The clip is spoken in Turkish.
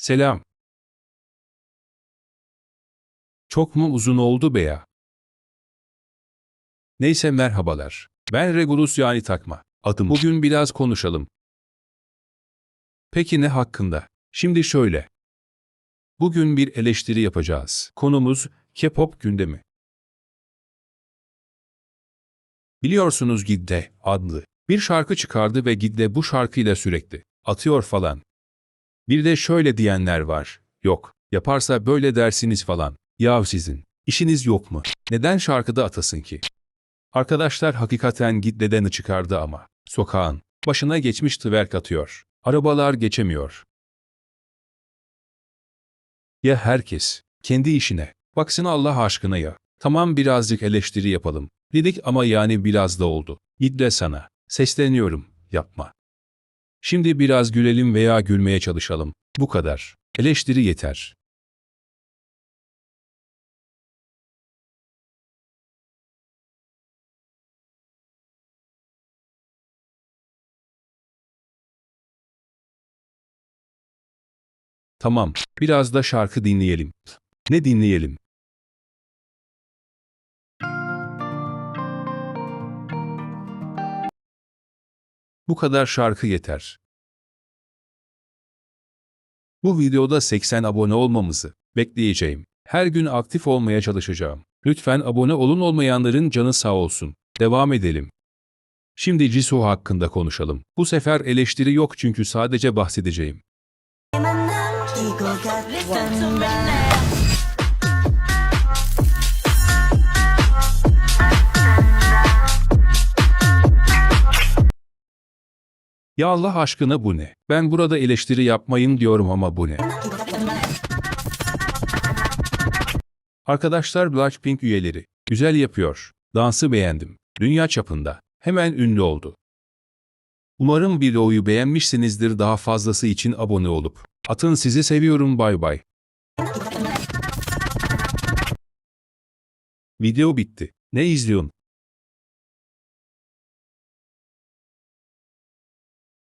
Selam. Çok mu uzun oldu be ya? Neyse merhabalar. Ben Regulus yani takma. Adım. Bugün biraz konuşalım. Peki ne hakkında? Şimdi şöyle. Bugün bir eleştiri yapacağız. Konumuz K-pop gündemi. Biliyorsunuz Gidde adlı bir şarkı çıkardı ve Gidde bu şarkıyla sürekli atıyor falan. Bir de şöyle diyenler var. Yok, yaparsa böyle dersiniz falan. Yav sizin, işiniz yok mu? Neden şarkıda atasın ki? Arkadaşlar hakikaten Gidde'den çıkardı ama. Sokağın başına geçmiş twerk atıyor. Arabalar geçemiyor. Ya herkes kendi işine. Baksana Allah aşkına ya. Tamam birazcık eleştiri yapalım. Dedik ama yani biraz da oldu. Gidde sana. Sesleniyorum. Yapma. Şimdi biraz gülelim veya gülmeye çalışalım. Bu kadar. Eleştiri yeter. Tamam, biraz da şarkı dinleyelim. Ne dinleyelim? Bu kadar şarkı yeter. Bu videoda 80 abone olmamızı bekleyeceğim. Her gün aktif olmaya çalışacağım. Lütfen abone olun olmayanların canı sağ olsun. Devam edelim. Şimdi Jisoo hakkında konuşalım. Bu sefer eleştiri yok çünkü sadece bahsedeceğim. Ya Allah aşkına bu ne? Ben burada eleştiri yapmayın diyorum ama bu ne? Arkadaşlar Blackpink üyeleri. Güzel yapıyor. Dansı beğendim. Dünya çapında. Hemen ünlü oldu. Umarım videoyu beğenmişsinizdir daha fazlası için abone olup. Atın sizi seviyorum bay bay. Video bitti. Ne izliyorsun?